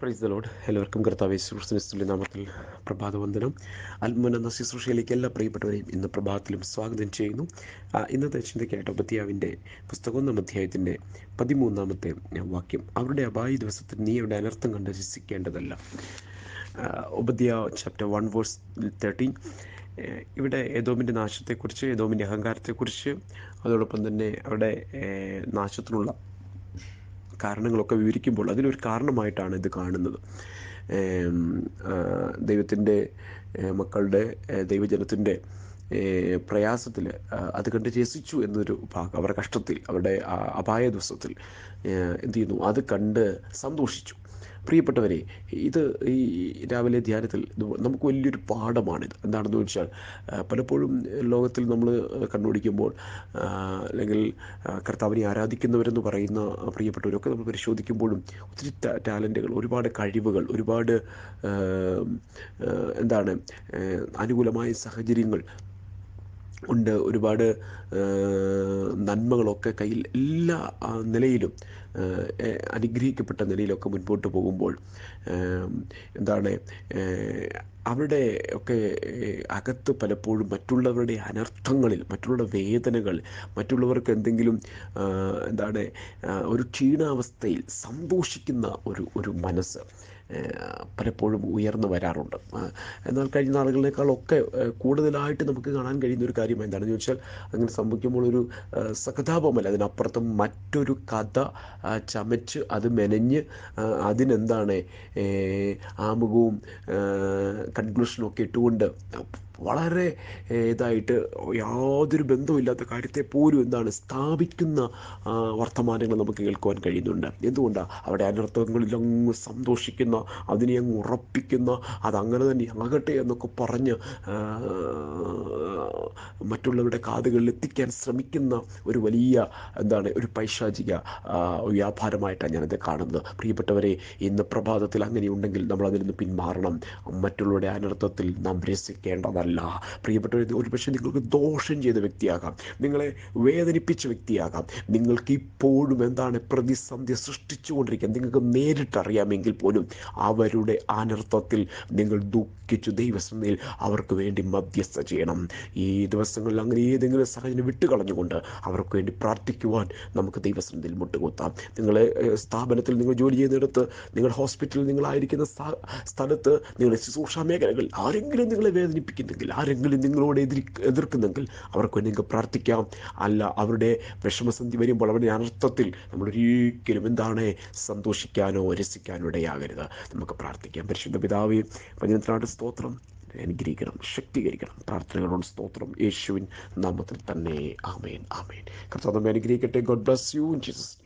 Praise the load എല്ലാവർക്കും കർത്താവ് സുഹൃത്തുനിസ്തുല്യ നാമത്തിൽ പ്രഭാതവന്ദനം. അൽമുന എന്ന ശുശ്രൂഷയിലേക്ക് എല്ലാ പ്രിയപ്പെട്ടവരെയും ഇന്ന് പ്രഭാതത്തിലും സ്വാഗതം ചെയ്യുന്നു. ഇന്നത്തെ ചിന്തയ്ക്കായിട്ട് ഉപത്യാവിന്റെ പുസ്തകം ഒന്നാം അധ്യായത്തിന്റെ പതിമൂന്നാമത്തെ വാക്യം. അവരുടെ അപായ ദിവസത്തിൽ നീ അവിടെ അനർത്ഥം കണ്ട് രസിക്കേണ്ടതല്ല. Obadiah chapter one verse thirteen ഇവിടെ ഏതോമിന്റെ നാശത്തെക്കുറിച്ച് ഏതോമിന്റെ അഹങ്കാരത്തെക്കുറിച്ച് അതോടൊപ്പം തന്നെ അവിടെ നാശത്തിനുള്ള കാരണങ്ങളൊക്കെ വിവരിക്കുമ്പോൾ അതിനൊരു കാരണമായിട്ടാണ് ഇത് കാണുന്നത്. ദൈവത്തിന്റെ മക്കളുടെ ദൈവജനത്തിന്റെ പ്രയാസത്തിൽ അത് കണ്ട് രസിച്ചു എന്നൊരു ഭാഗം അവരുടെ കഷ്ടത്തിൽ അവരുടെ അപായ ദിവസത്തിൽ എന്ത് ചെയ്യുന്നു? അത് കണ്ട് സന്തോഷിച്ചു. പ്രിയപ്പെട്ടവരെ ഇത് ഈ രാവിലെ ധ്യാനത്തിൽ നമുക്ക് വലിയൊരു പാഠമാണിത്. എന്താണെന്ന് വെച്ചാൽ പലപ്പോഴും ലോകത്തിൽ നമ്മൾ കണ്ടുപിടിക്കുമ്പോൾ അല്ലെങ്കിൽ കർത്താവിനെ ആരാധിക്കുന്നവരെന്ന് പറയുന്ന പ്രിയപ്പെട്ടവരൊക്കെ നമ്മൾ പരിശോധിക്കുമ്പോഴും ഒത്തിരി ടാലന്റുകൾ ഒരുപാട് കഴിവുകൾ ഒരുപാട് എന്താണ് അനുകൂലമായ സാഹചര്യങ്ങൾ ഉണ്ട്. ഒരുപാട് നന്മകളൊക്കെ കയ്യിൽ എല്ലാ നിലയിലും അനുഗ്രഹിക്കപ്പെട്ട നിലയിലൊക്കെ മുൻപോട്ട് പോകുമ്പോൾ എന്താണ് അവരുടെ ഒക്കെ അകത്ത് പലപ്പോഴും മറ്റുള്ളവരുടെ അനർത്ഥങ്ങളിൽ മറ്റുള്ള വേദനകൾ മറ്റുള്ളവർക്ക് എന്തെങ്കിലും എന്താണ് ഒരു ക്ഷീണാവസ്ഥയിൽ സന്തോഷിക്കുന്ന ഒരു ഒരു മനസ്സ്. പലപ്പോഴും ഉയർന്നു വരാറുണ്ട്. എന്നാൽ കഴിഞ്ഞ നാളുകളിനേക്കാളൊക്കെ കൂടുതലായിട്ട് നമുക്ക് കാണാൻ കഴിയുന്ന ഒരു കാര്യം എന്താണെന്ന് ചോദിച്ചാൽ അങ്ങനെ സംഭവിക്കുമ്പോൾ ഒരു സഹതാപമല്ല. അതിനപ്പുറത്തും മറ്റൊരു കഥ ചമച്ച് അത് മെനഞ്ഞ് അതിനെന്താണ് ആമുഖവും കൺക്ലൂഷനും ഒക്കെ ഇട്ടുകൊണ്ട് വളരെ ഇതായിട്ട് യാതൊരു ബന്ധമില്ലാത്ത കാര്യത്തെ പോലും എന്താണ് സ്ഥാപിക്കുന്ന വർത്തമാനങ്ങൾ നമുക്ക് കേൾക്കുവാൻ കഴിയുന്നുണ്ട്. എന്തുകൊണ്ടാണ് അവിടെ അനർത്ഥങ്ങളിൽ അങ്ങ് സന്തോഷിക്കുന്ന അതിനെ അങ്ങ് ഉറപ്പിക്കുന്ന അതങ്ങനെ തന്നെ ആകട്ടെ എന്നൊക്കെ പറഞ്ഞ് മറ്റുള്ളവരുടെ കാതുകളിൽ എത്തിക്കാൻ ശ്രമിക്കുന്ന ഒരു വലിയ എന്താണ് ഒരു പൈശാചിക വ്യാപാരമായിട്ടാണ് ഞാനത് കാണുന്നത്. പ്രിയപ്പെട്ടവരെ ഇന്ന് പ്രഭാതത്തിൽ അങ്ങനെയുണ്ടെങ്കിൽ നമ്മൾ അതിൽ നിന്ന് പിന്മാറണം. മറ്റുള്ളവരുടെ അനർത്ഥത്തിൽ നാം രസിക്കേണ്ടതല്ല. പ്രിയപ്പെട്ടവർ ഒരുപക്ഷെ നിങ്ങൾക്ക് ദോഷം ചെയ്ത വ്യക്തിയാകാം. നിങ്ങളെ വേദനിപ്പിച്ച വ്യക്തിയാകാം. നിങ്ങൾക്ക് ഇപ്പോഴും എന്താണ് പ്രതിസന്ധി സൃഷ്ടിച്ചുകൊണ്ടിരിക്കുക നിങ്ങൾക്ക് നേരിട്ടറിയാമെങ്കിൽ പോലും അവരുടെ അനർത്ഥത്തിൽ നിങ്ങൾ ദുഃഖിച്ചു ദൈവസന്ധയിൽ അവർക്ക് വേണ്ടി മധ്യസ്ഥ ചെയ്യണം. ഈ ദിവസങ്ങളിൽ അങ്ങനെ ഏതെങ്കിലും സാഹചര്യം വിട്ടുകളഞ്ഞുകൊണ്ട് അവർക്ക് വേണ്ടി പ്രാർത്ഥിക്കുവാൻ നമുക്ക് ദൈവസന്ധയിൽ മുട്ടുകുത്താം. നിങ്ങളെ സ്ഥാപനത്തിൽ നിങ്ങൾ ജോലി ചെയ്യുന്നിടത്ത് നിങ്ങൾ ഹോസ്പിറ്റലിൽ നിങ്ങളായിരിക്കുന്ന സ്ഥ- സ്ഥലത്ത് നിങ്ങളുടെ ശുശ്രൂഷ മേഖലകളിൽ ആരെങ്കിലും നിങ്ങളെ വേദനിപ്പിക്കുന്നെങ്കിൽ ആരെങ്കിലും നിങ്ങളോട് എതിരി എതിർക്കുന്നെങ്കിൽ അവർക്ക് നിങ്ങൾക്ക് പ്രാർത്ഥിക്കാം. അല്ല അവരുടെ വിഷമസന്ധി വരുമ്പോൾ അവരുടെ അനർത്ഥത്തിൽ നമ്മൾ ഒരിക്കലും എന്താണ് സന്തോഷിക്കാനോ രസിക്കാനോ ഇടയാകരുത്. നമുക്ക് പ്രാർത്ഥിക്കാം. പരിശുദ്ധ പിതാവേ വചനത്തിനാട് സ്തോത്രം. അനുഗ്രഹിക്കണം ശക്തീകരിക്കണം. പ്രാർത്ഥനകളോട് സ്തോത്രം. യേശുവിൻ നാമത്തിൽ തന്നെ. ആമേൻ ആമേൻ. കർത്താവ് അനുഗ്രഹിക്കട്ടെ. God bless you in Jesus